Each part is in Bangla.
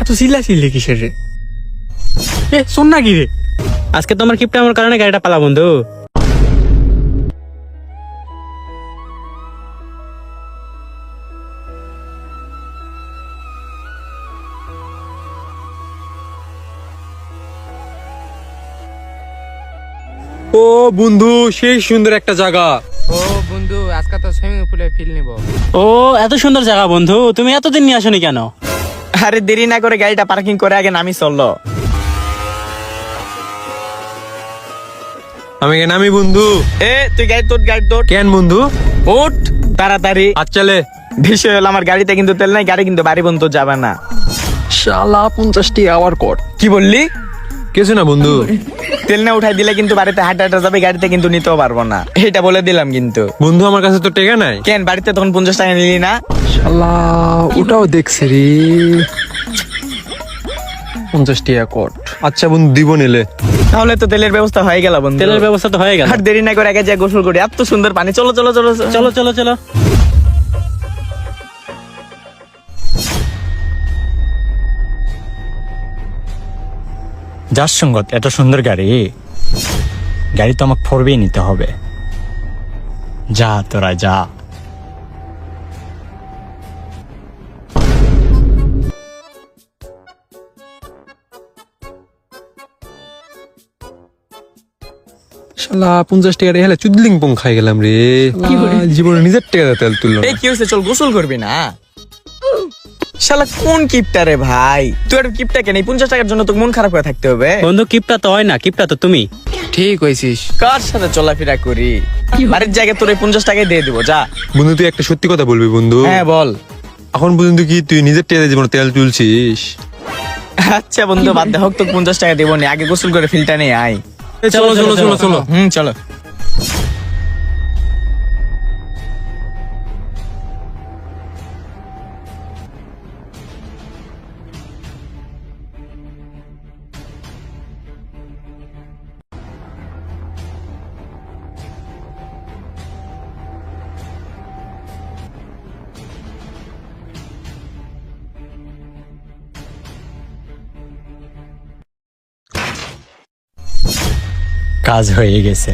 এত চিল্লা চিল্লি কিসের রে? এ শোন না কি রে? আজকে তোমার কিপটা আমার কারণে গাড়িটা পালা বন্ধু। ও বন্ধু সেই সুন্দর একটা জায়গা। ও বন্ধু আজকে তো সুইমিং পুলে ফিল নিব। ও এত সুন্দর জায়গা বন্ধু তুমি এতদিন নিয়ে আসনি কেন? আরে দেরি না করে গাড়িটা পার্কিং করে আগে নামি চলল। আমি কেন আমি বন্ধু। এ তুই গাড়ি তোর গাড়ি তোর। কেন বন্ধু? ওঠ তাড়াতাড়ি। আচ্ছা লে বিষয় হলো আমার গাড়িতে কিন্তু তেল নাই গাড়ি কিন্তু বাড়ি পর্যন্ত যাবে না। শালা পঞ্চাশটি আওয়ার কর কি বললি? কিছু না বন্ধু? তেল না উঠাই দিলে কিন্তু বাড়িতে হাঁটা হাঁটা যাবে গাড়িতে কিন্তু নিতেও পারব না। এটা বলে দিলাম কিন্তু। বন্ধু আমার কাছে তো টেকা নাই। কেন বাড়িতে তখন পঞ্চাশ টাকা নিলি না? শালা ওটাও দেখছে রে। পঞ্চাশটি কট। আচ্ছা বন্ধু দিব নিলে। তাহলে তো তেলের ব্যবস্থা হয়ে গেল বন্ধু। তেলের ব্যবস্থা তো হয়ে গেল। আর দেরি না করে আগে যা গোসল করি এত সুন্দর পানি। চলো চলো চলো। চলো। চলো চলো। যার সঙ্গত এত সুন্দর গাড়ি। গাড়ি তো আমাকে ফোরবেই নিতে হবে। যা তোরা যা। শালা পঞ্চাশ টাকা হেলে চুদলিং পং খাই গেলাম রে। জীবনে নিজের টাকা তেল তুললো কি হয়েছে? চল গোসল করবি না? শালা কোন কিপটা রে ভাই? তুই একটা কিপটা কেন? পঞ্চাশ টাকার জন্য তোকে মন খারাপ করে থাকতে হবে। বন্ধু কিপটা তো হয় না কিপটা তো তুমি। ঠিক হয়েছিস কার সাথে চলাফেরা করি? বাড়ির জায়গায় তোর এই পঞ্চাশ টাকাই দিয়ে দিব যা। বন্ধু তুই একটা সত্যি কথা বলবি বন্ধু। হ্যাঁ বল। এখন পর্যন্ত কি তুই নিজের দিয়ে জীবনে তেল তুলছিস? আচ্ছা বন্ধু বাদ দে হোক তোকে পঞ্চাশ টাকা দেবো নি। আগে গোসল করে ফিল্টা নিয়ে আয়। চলো চলো চলো চলো। হুম চলো। কাজ হয়ে গেছে।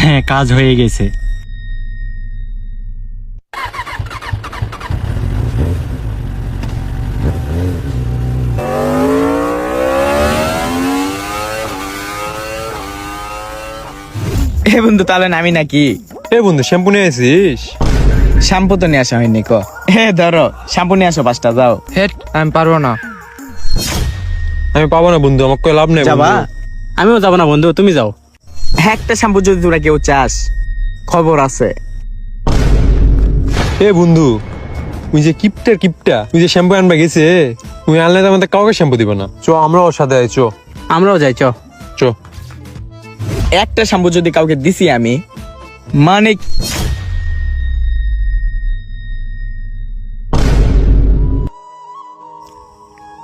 হ্যাঁ কাজ হয়ে গেছে। এ বন্ধু তাহলে নামি নাকি? এ বন্ধু শ্যাম্পু নিয়ে আসিস শ্যাম্পু তো নিয়ে আসা হয়নি কো। হে ধরো শ্যাম্পু নিয়ে আসো পাঁচটা যাও। হেট আমি পারব না। আমি পাবো না বন্ধু আমার কই লাভ নেই যাবা? বন্ধু। আমিও যাব না বন্ধু তুমি যাও। একটা শ্যাম্পু যদি তোরা কেউ চাস খবর আছে। এ বন্ধু তুই যে কিপটার কিপটা তুই যে শ্যাম্পু আনবা গেছে তুই আনলে তো আমাদের কাউকে শ্যাম্পু দিব না। চ আমরা ওর সাথে আয়, চ। আমরাও যাই চ। চ। একটা শ্যাম্পু যদি কাউকে দিছি আমি মানে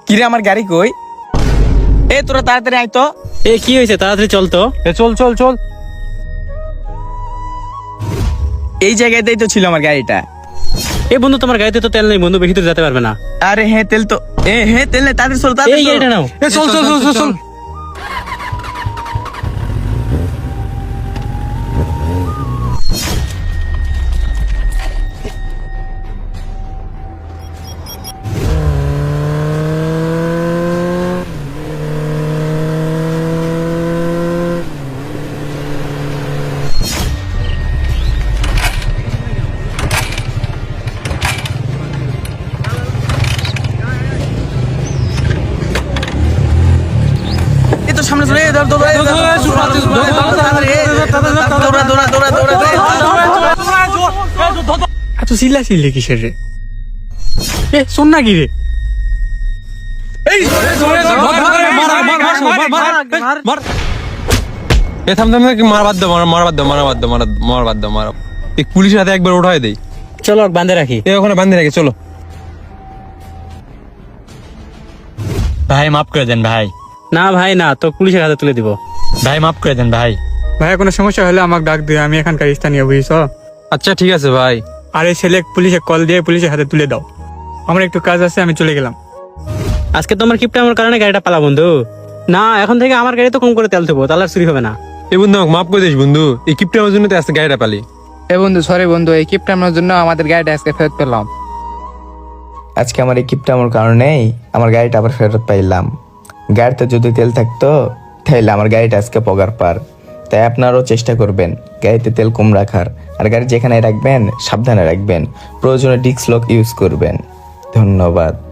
কিরে আমার গাড়ি কই? এ তোরা তাড়াতাড়ি আয় তো। এ কি হয়েছে? তাড়াতাড়ি চল তো। এ চল চল চল। এই জায়গাতেই তো ছিল আমার গাড়িটা। এ বন্ধু তোমার গাড়িতে তো তেল নেই বন্ধু বেশি দূর যেতে পারবে না। আরে হ্যাঁ তেল তো এ হ্যাঁ তেল নেই তাড়াতাড়ি চলো এই তাড়াতাড়ি গাড়িটা নাও। এ চল চল চল চল। চল। সামনে চলে ধর দৌড়া দৌড়া দৌড়া দৌড়া দৌড়া এত চিল্লা চিল্লি কিসের রে এ শোন পুলিশের হাতে একবার উঠাই দেই চলো বান্ধে রাখি ওখানে বান্ধে রাখে চলো ভাই মাফ করে দেন ভাই না ভাই না তো পুলিশের হাতে তুলে দিব। ভাই মাফ করে দেন ভাই। ভাইয়া কোনো সমস্যা হলে আমাকে ডাক দিও আমি এখানকার স্থানীয় বুঝিস? আচ্ছা ঠিক আছে ভাই। আর এই ছেলে পুলিশে কল দিয়ে পুলিশের হাতে তুলে দাও। আমার একটু কাজ আছে আমি চলে গেলাম। আজকে তোমার কিপটা আমার কারণে গাড়িটা পালা বন্ধু। না এখন থেকে আমার গাড়ি তো কম করে তেল দেবো তাহলে আর চুরি হবে না। এই বন্ধু আমাকে মাফ করে দিস বন্ধু। এই কিপটা আমার জন্য তো আজকে গাড়িটা পালি। এ বন্ধু সরি বন্ধু এই কিপটা আমার জন্য আমাদের গাড়িটা আজকে ফেরত পেলাম। আজকে আমার এই কিপটা আমার কারণেই আমার গাড়িটা আবার ফেরত পাইলাম। গাড়িতে যদি তেল থাকতো তাহলে আমার গাড়িটা আজকে পগার পার। তাই আপনারও চেষ্টা করবেন গাড়িতে তেল কম রাখার। আর গাড়ি যেখানে রাখবেন, সাবধানে রাখবেন। প্রয়োজনে ডিস্ক লক ইউজ করবেন। ধন্যবাদ।